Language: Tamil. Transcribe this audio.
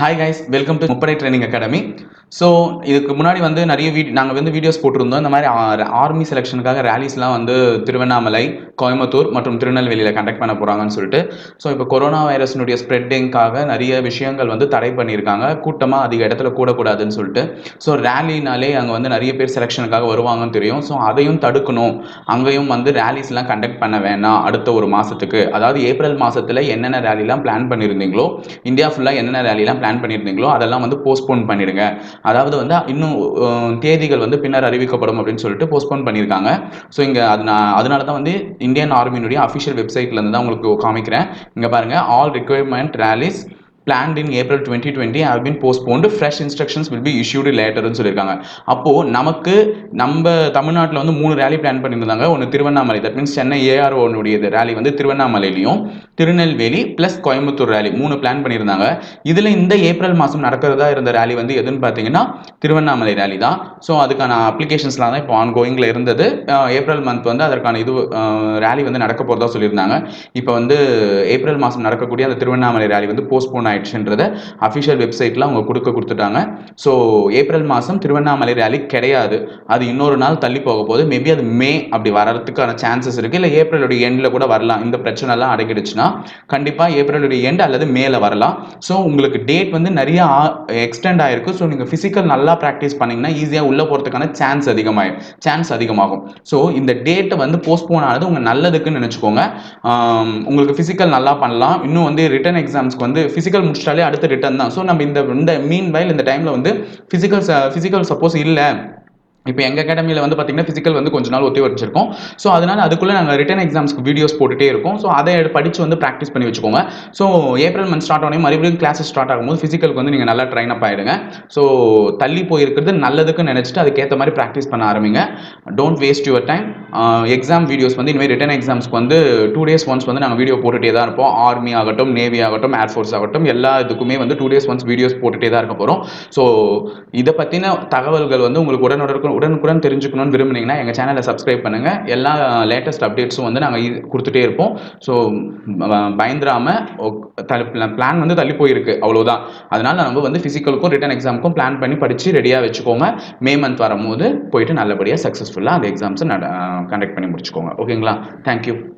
Hi guys welcome to Muppadai training academy so இதுக்கு முன்னாடி வந்து நிறைய வீட் நாங்கள் வந்து வீடியோஸ் போட்டிருந்தோம். இந்த மாதிரி ஆர்மி செலெக்ஷனுக்காக ரேலிஸ்லாம் வந்து திருவண்ணாமலை கோயம்புத்தூர் மற்றும் திருநெல்வேலியில் கண்டக்ட் பண்ண போகிறாங்கன்னு சொல்லிட்டு. ஸோ இப்போ கொரோனா வைரஸினுடைய ஸ்ப்ரெட்டிங்காக நிறைய விஷயங்கள் வந்து தடை பண்ணியிருக்காங்க. கூட்டமாக அதிக இடத்துல கூடக்கூடாதுன்னு சொல்லிட்டு. ஸோ ரேலினாலே அங்கே வந்து நிறைய பேர் செலெக்ஷனுக்காக வருவாங்கன்னு தெரியும். ஸோ அதையும் தடுக்கணும். அங்கேயும் வந்து ரேலிஸ்லாம் கண்டக்ட் பண்ண வேணாம் அடுத்த ஒரு மாதத்துக்கு அதாவது ஏப்ரல் மாதத்தில் என்னென்ன ரேலிலாம் பிளான் பண்ணியிருந்தீங்களோ இந்தியா ஃபுல்லாக என்னென்ன ரேலிலாம் பிளான் பண்ணியிருந்தீங்களோ அதெல்லாம் வந்து போஸ்ட்போன் பண்ணிடுங்க. அதாவது வந்து இன்னும் தேதிகள் வந்து பின்னர் அறிவிக்கப்படும் அப்படின்னு சொல்லிட்டு போஸ்ட்போன் பண்ணியிருக்காங்க. ஸோ இங்கே அது நான் அதனால தான் வந்து இந்தியன் ஆர்மியினுடைய அஃபிஷியல் வெப்சைட்லேருந்து தான் உங்களுக்கு காமிக்கிறேன். இங்கே பாருங்கள் all requirement rallies planned in April twenty twenty have been postponed fresh instructions will be issued லேட்டர்னு சொல்லியிருக்காங்க. அப்போது நமக்கு நம்ம தமிழ்நாட்டில் வந்து மூணு ரேலி பிளான் பண்ணியிருந்தாங்க. ஒன்று திருவண்ணாமலை. தட் மீன்ஸ் சென்னை ஏஆர்ஓனுடைய ரேலி வந்து திருவண்ணாமலையிலையும் திருநெல்வேலி ப்ளஸ் கோயம்புத்தூர் ரேலி மூணு பிளான் பண்ணியிருந்தாங்க. இதில் இந்த ஏப்ரல் மாதம் நடக்கிறதா இருந்த ரேலி வந்து எதுன்னு பார்த்தீங்கன்னா திருவண்ணாமலை ரேலி தான். ஸோ அதுக்கான அப்ளிகேஷன்ஸ்லாம் தான் இப்போ ஆன்கோயிங்கில் இருந்தது. ஏப்ரல் மந்த் வந்து அதற்கான இது ரேலி வந்து நடக்க போகிறதா சொல்லியிருந்தாங்க. இப்போ வந்து ஏப்ரல் மாதம் நடக்கக்கூடிய அந்த திருவண்ணாமலை ரேலி வந்து போஸ்ட்போன் ஆயிடுச்சுன்றத அஃபிஷியல் வெப்சைட்டில் அவங்க கொடுக்க கொடுத்துட்டாங்க. ஸோ ஏப்ரல் மாதம் திருவண்ணாமலை ரேலி கிடையாது. அது இன்னொரு நாள் தள்ளி போக போது மேபி அது மே அப்படி வரதுக்கான சான்சஸ் இருக்குது இல்லை ஏப்ரலுடைய எண்டில் கூட வரலாம். இந்த பிரச்சனைலாம் அடங்கிடுச்சுன்னா கண்டிப்பாக ஏப்ரலுடைய எண்ட் அல்லது மேல வரலாம். ஸோ உங்களுக்கு டேட் வந்து நிறைய எக்ஸ்டெண்ட் ஆயிருக்கு. ஸோ நீங்கள் ஃபிசிக்கல் நல்லா ப்ராக்டிஸ் பண்ணீங்கன்னா ஈஸியாக உள்ளே போகிறதுக்கான சான்ஸ் அதிகமாகும் சான்ஸ் அதிகமாகும். ஸோ இந்த டேட்டை வந்து போஸ்ட்போன் ஆனது உங்கள் நல்லதுக்குன்னு நினச்சிக்கோங்க. உங்களுக்கு ஃபிசிக்கல் நல்லா பண்ணலாம். இன்னும் வந்து ரிட்டன் எக்ஸாம்ஸ்க்கு வந்து ஃபிசிக்கல் முடிச்சிட்டாலே அடுத்து ரிட்டர்ன் தான். ஸோ நம்ம இந்த இந்த மீன் வயல் இந்த டைமில் வந்து ஃபிசிக்கல் ஃபிசிக்கல் சப்போஸ் இல்லை. இப்போ எங்கள் அகாடமியில் வந்து பார்த்தீங்கன்னா ஃபிசிக்கல் வந்து கொஞ்ச நாள் ஒத்தி வச்சிருக்கோம். ஸோ அதனால் அதுக்குள்ளே நாங்கள் ரிட்டன் எக்ஸாம்ஸ்க்கு வீடியோஸ் போட்டுகிட்டே இருக்கோம். ஸோ அதை படித்து வந்து ப்ராக்டிஸ் பண்ணி வச்சுக்கோங்க. ஸோ ஏப்ரல் மந்த் ஸ்டார்ட் ஆனே மறுபடியும் கிளாஸஸ் ஸ்டார்ட் ஆகும்போது ஃபிசிக்கலுக்கு வந்து நீங்கள் நல்லா ட்ரைன் அப் ஆகிடுங்க ஸோ தள்ளி போயிருக்கிறது நல்லதுக்குன்னு நினச்சிட்டு அதுக்கேற்ற மாதிரி ப்ராக்டிஸ் பண்ண ஆரம்பிங்க. Don't waste your time exam videos வந்து இனிமேல் ரிட்டன் எக்ஸாம்ஸ்க்கு வந்து டூ டேஸ் ஒன்ஸ் வந்து நாங்கள் வீடியோ போட்டுகிட்டே தான் இருப்போம். ஆர்மி ஆகட்டும் நேவி ஆகட்டும் ஏர்ஃபோர்ஸ் ஆகட்டும் எல்லா இதுக்குமே வந்து டூ டேஸ் ஒன்ஸ் வீடியோஸ் போட்டுகிட்டே தான் இருக்க போகிறோம் ஸோ இதை பற்றின தகவல்கள் வந்து உங்களுக்கு உடனுடன் உடனுக்குடன் தெரிஞ்சுக்கணும்னு விரும்புனீங்கன்னா எங்கள் சேனலை சப்ஸ்கிரைப் பண்ணுங்கள் எல்லா லேட்டஸ்ட் அப்டேட்ஸும் வந்து நாங்கள் கொடுத்துட்டே இருப்போம். ஸோ பயந்துராமல் பிளான் வந்து தள்ளி போயிருக்கு. அவ்வளோதான் அதனால் நம்ம வந்து ஃபிசிக்கலுக்கும் ரிட்டன் எக்ஸாமுக்கும் பிளான் பண்ணி படித்து ரெடியாக வச்சுக்கோங்க. மே மந்த் வரும்போது போயிட்டு நல்லபடியாக சக்ஸஸ்ஃபுல்லாக அந்த எக்ஸாம்ஸை கண்டக்ட் பண்ணி முடிச்சுக்கோங்க. ஓகேங்களா தேங்க்யூ